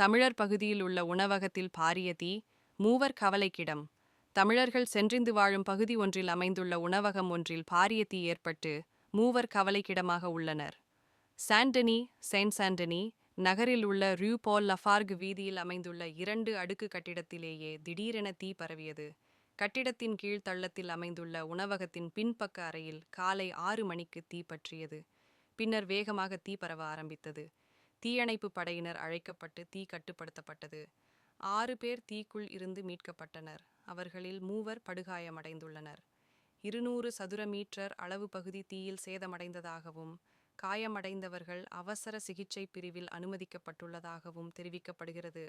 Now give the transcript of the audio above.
தமிழர் பகுதியில் உள்ள உணவகத்தில் பாரிய தீ மூவர் கவலைக்கிடம். தமிழர்கள் சென்றிந்து வாழும் பகுதி ஒன்றில் அமைந்துள்ள உணவகம் ஒன்றில் பாரிய தீ ஏற்பட்டு மூவர் கவலைக்கிடமாக உள்ளனர். சாண்டனி செயின்ட் சாண்டனி நகரில் உள்ள ரியூ பால் லஃபார்க் வீதியில் அமைந்துள்ள இரண்டு அடுக்கு கட்டிடத்திலேயே திடீரென தீ பரவியது. கட்டிடத்தின் கீழ் தள்ளத்தில் அமைந்துள்ள உணவகத்தின் பின்பக்க அறையில் காலை ஆறு மணிக்கு தீ பற்றியது. பின்னர் வேகமாக தீ பரவ ஆரம்பித்தது. தீயணைப்பு படையினர் அழைக்கப்பட்டு தீ கட்டுப்படுத்தப்பட்டது. ஆறு பேர் தீக்குள் இருந்து மீட்கப்பட்டனர். அவர்களில் மூவர் படுகாயமடைந்துள்ளனர். இருநூறு சதுர மீட்டர் அளவு பகுதி தீயில் சேதமடைந்ததாகவும் காயமடைந்தவர்கள் அவசர சிகிச்சை பிரிவில் அனுமதிக்கப்பட்டுள்ளதாகவும் தெரிவிக்கப்படுகிறது.